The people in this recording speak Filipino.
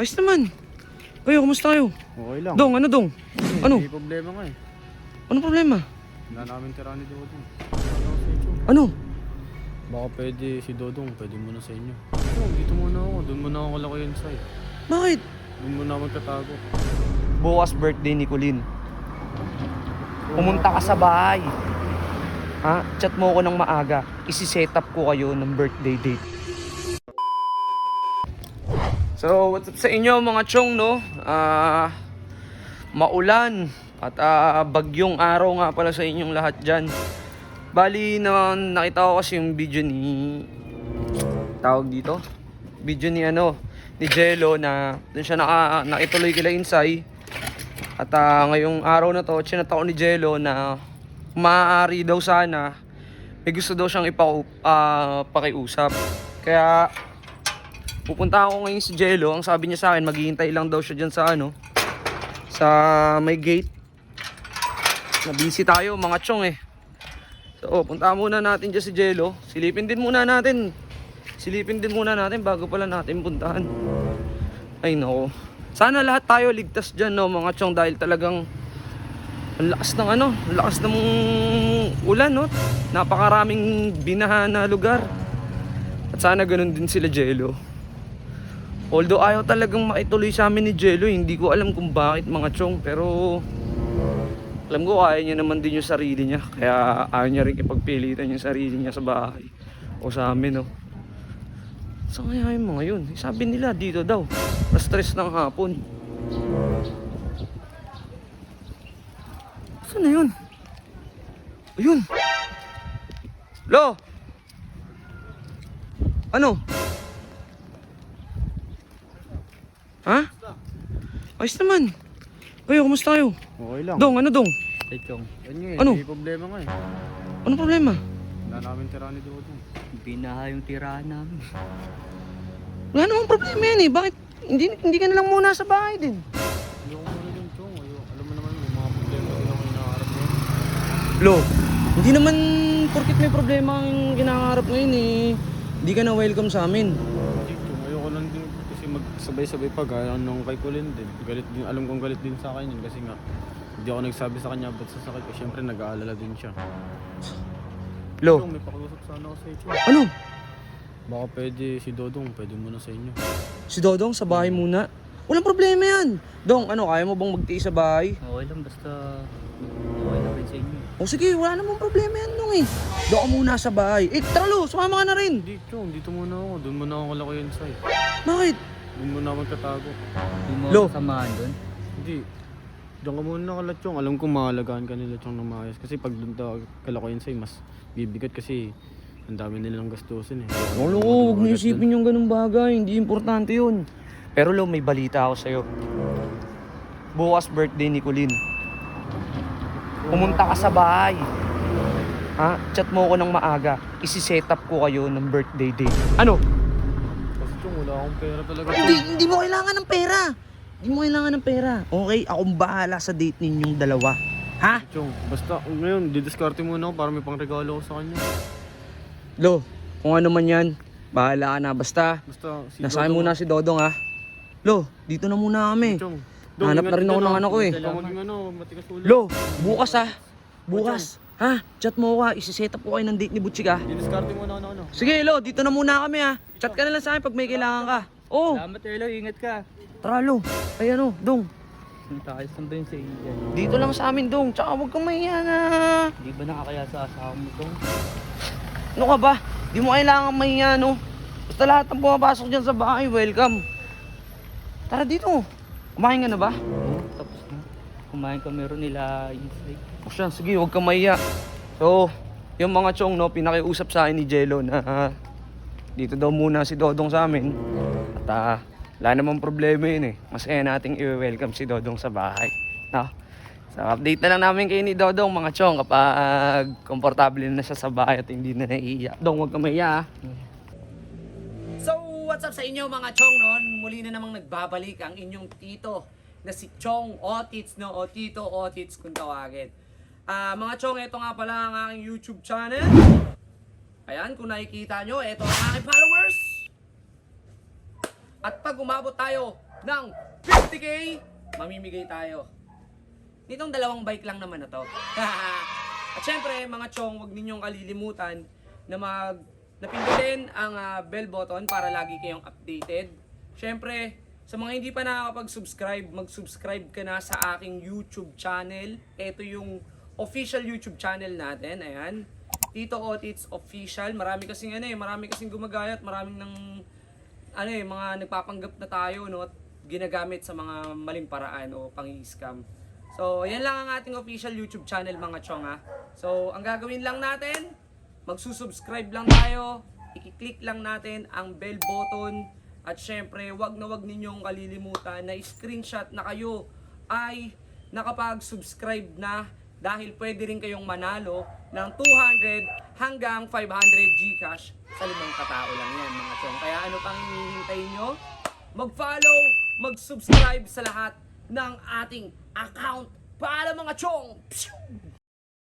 Ayos naman. Kayo, kumusta kayo? Okay lang. Dong, ano dong? Ano? May problema nga eh. Ano problema? Wala namin tira ni Dodong. Ano? Baka pwede si Dodong, pwede muna sa inyo. Oo, dito muna ako. Doon muna ako kala ko yun sa'yo. Bakit? Doon muna ako magtatago. Bukas birthday ni Colin. Pumunta ka sa bahay. Ha? Chat mo ako ng maaga. Isi-set up ko kayo ng birthday date. So, what's up sa inyo mga chong, no? Ah, maulan at ah, bagyong araw nga pala sa inyong lahat dyan. Bali, na, nakita ko kasi yung video ni... Tawag dito? Video ni ano, ni Jello na dun siya naka, nakituloy kila Insay. At ah, ngayong araw na to, chinat ako ni Jello na maaari daw sana may gusto daw siyang ipa, ah, pakiusap. Kaya pupunta ako ngayon si Jello. Ang sabi niya sa akin, maghihintay lang daw siya dyan sa ano, sa may gate. Na busy tayo mga chong eh. So, punta muna natin dyan si Jello. Silipin din muna natin. Silipin din muna natin bago pala natin puntahan. Ay nako. Sana lahat tayo ligtas dyan no mga chong dahil talagang ang lakas ng ano, ang lakas ng ulan no. Napakaraming binaha na lugar. At sana ganun din sila Jello. Although ayaw talagang makituloy sa amin ni Jello, hindi ko alam kung bakit mga chong pero alam ko kaya niya naman din yung sarili niya kaya ayaw niya rin ipagpilitan yung sarili niya sa bahay o sa amin no. Saan kaya yung mga yun? Sabi nila dito daw. Na-stress ng hapon. Saan na yun? Ayun. Lo! Ano? Ha? Ayos naman. Kayo, kumusta kayo? Okay lang. Dong, ano dong? Chong. Yan nga eh. Ano? May problema nga eh. Ano problema? Wala namin tira ni Dodong. Binaha yung tirahan namin. Wala namang problema yan eh. Bakit? Hindi, hindi ka na lang muna sa bahay din. Ayoko muna dun, Chong. Ayoko. Alam mo naman, may mga problema din ako inaharap ngayon. Lo, hindi naman porkit may problema ang kinakaharap ngayon eh. Hindi ka na welcome sa amin. Hindi, Chong. Ayoko lang din kasi magsabay-sabay pa gaya nung kay Colin din. Galit din. Alam kong galit din sa akin yun kasi nga hindi ako nagsabi sa kanya ba't sasakit ko. Siyempre nag-aalala din siya. Lo, Chong, may pakiusap sana ako sa Chong. ano? Baka pwede si Dodong, pwede muna sa inyo. Si Dodong sa bahay muna. Walang problema yan. Dong, ano, kaya mo bang magtiis sa bahay? Okay lang, basta okay lang rin sa inyo. O sige, wala namang problema yan nung eh. Doon ka muna sa bahay. Eh, tara Lo, sumama ka na rin. Hindi, Chong. Dito muna ako. Doon muna ako kala ko yun sa'yo. Bakit? Doon muna ako magtatago. Hindi mo Lo. ako samahan doon. Hindi. Diyan ka muna kala Chong. Alam ko mahalagaan ka nila Chong ng maayos. Kasi pag doon ta- kala ko yun sa'yo, mas bibigat kasi ang dami nilang gastusin eh. Wala ko, huwag mo isipin yung ganung bagay. Hindi importante yun. Pero Lo, may balita ako sa'yo. Bukas birthday ni Colin. Pumunta ka sa bahay. Ha? Chat mo ako ng maaga. Isi-set up ko kayo ng birthday date. Ano? Akong pera talaga. Hindi, hindi mo kailangan ng pera. Hindi mo kailangan ng pera. Okay, akong bahala sa date ninyong dalawa. Ha? Chong, basta ngayon, didiskarte muna ako para may pangregalo ko sa kanya. Lo, kung ano man yan, bahala ka na. Basta, Basta si nasa akin muna si Dodong ha. Lo, dito na muna kami. Chong. Hanap na rin ako ng ano ko eh. Baka maging ano, matigas ulo. Lo, bukas ha. Bukas. Ha? Chat mo ako ha. Isi-set up ko kayo ng date ni Butchika. Didiskarte muna ako ng ano. Sige, Lo. Dito na muna kami ha. Chat ka na lang sa akin pag may kailangan ka. Oo. Salamat, Elo. Ingat ka. Tara, Lo. Ay ano, Dong. Punta kayo saan ba yun sa iyo? Dito lang sa amin, Dong. Tsaka huwag kang mahiya na. Hindi ba nakakaya sa asawa mo to? Ano ka ba? Di mo kailangan mahiya, no? Basta lahat ng pumapasok dyan sa bahay, welcome. Tara dito. Kumain ka na ba? Kumain ka meron nila inside. O siya, sige, huwag kang mahiya. So, yung mga chong, no, pinakiusap sa akin ni Jello na ah, dito daw muna si Dodong sa amin. At ah, wala namang problema yun eh. Mas kaya nating i-welcome si Dodong sa bahay. No? So, update na lang namin kayo ni Dodong, mga chong, kapag komportable na siya sa bahay at hindi na naiiyak. Dong, huwag kang mahiya. ah. So, what's up sa inyo mga chong noon? Muli na namang nagbabalik ang inyong tito na si Chong Otits, no? O Tito Otits kung tawagin. Ah, mga chong, ito nga pala ang aking YouTube channel. Ayan, kung nakikita nyo, ito ang aking followers. At pag umabot tayo ng 50k, mamimigay tayo. Nitong dalawang bike lang naman na to. At syempre, mga chong, huwag ninyong kalilimutan na mag napindutin ang ah, bell button para lagi kayong updated. Syempre, sa mga hindi pa nakakapag-subscribe, mag-subscribe ka na sa aking YouTube channel. Ito yung official YouTube channel natin. Ayan. Tito Otits Official. Marami kasing ano eh, marami kasing gumagayat, maraming ng ano eh, mga nagpapanggap na tayo no ginagamit sa mga maling paraan o pang-scam. So, yan lang ang ating official YouTube channel mga chong ha. So, ang gagawin lang natin, magsusubscribe lang tayo, i-click lang natin ang bell button at syempre, wag na wag ninyong kalilimutan na screenshot na kayo ay nakapag-subscribe na dahil pwede rin kayong manalo ng 200 hanggang 500 Gcash sa limang katao lang yan mga chong. Kaya ano pang hinihintay nyo? Mag-follow, mag-subscribe sa lahat ng ating account para mga chong. Pshoo!